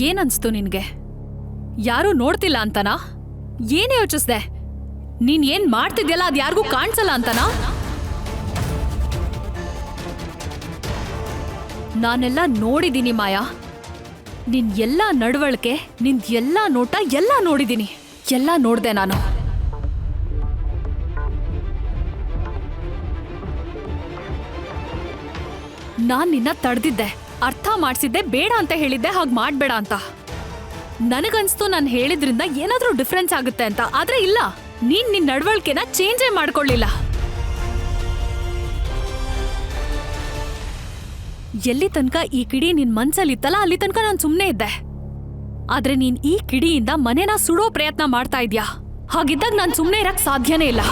ಏನನ್ಸ್ತು ನಿನ್ಗೆ? ಯಾರೂ ನೋಡ್ತಿಲ್ಲ ಅಂತನಾ? ಏನೇ ಯೋಚಿಸ್ದೆ? ನೀನ್ ಏನ್ ಮಾಡ್ತಿದ್ಯಲ್ಲ ಅದ್ ಯಾರಿಗೂ ಕಾಣಿಸಲ್ಲ ಅಂತನಾ? ನಾನೆಲ್ಲ ನೋಡಿದ್ದೀನಿ ಮಾಯಾ. ನಿನ್ ಎಲ್ಲ ನಡವಳಿಕೆ ನಿನ್ ಎಲ್ಲ ನೋಟ ಎಲ್ಲ ನೋಡಿದ್ದೀನಿ ಎಲ್ಲ ನೋಡ್ದೆ ನಾನು. ನಾನು ನಿನ್ನ ತಡ್ದಿದ್ದೆ. ಅರ್ಥ ಮಾಡಿಸಿದ್ದೆ ಬೇಡ ಅಂತ ಹೇಳಿದ್ದೆ, ಹಾಗೆ ಮಾಡ್ಬೇಡ ಅಂತ. ನನಗನ್ಸ್ತು ನಾನು ಹೇಳಿದ್ರಿಂದ ಏನಾದರೂ ಡಿಫ್ರೆನ್ಸ್ ಆಗುತ್ತೆ ಅಂತ. ಆದ್ರೆ ಇಲ್ಲ, ನೀನ್ ನಿನ್ನ ನಡವಳಿಕೆನ ಚೇಂಜೇ ಮಾಡ್ಕೊಳ್ಳಿಲ್ಲ. ಎಲ್ಲಿ ತನಕ ಈ ಕಿಡಿ ನಿನ್ ಮನ್ಸಲ್ಲಿತ್ತಲ್ಲ, ಅಲ್ಲಿ ತನಕ ನಾನು ಸುಮ್ಮನೆ ಇದ್ದೆ. ಆದ್ರೆ ನೀನ್ ಈ ಕಿಡಿಯಿಂದ ಮನೆನ ಸುಡೋ ಪ್ರಯತ್ನ ಮಾಡ್ತಾ ಇದ್ಯಾ? ಹಾಗಿದ್ದಾಗ ನಾನು ಸುಮ್ಮನೆ ಇರಕ್ ಸಾಧ್ಯನೇ ಇಲ್ಲ.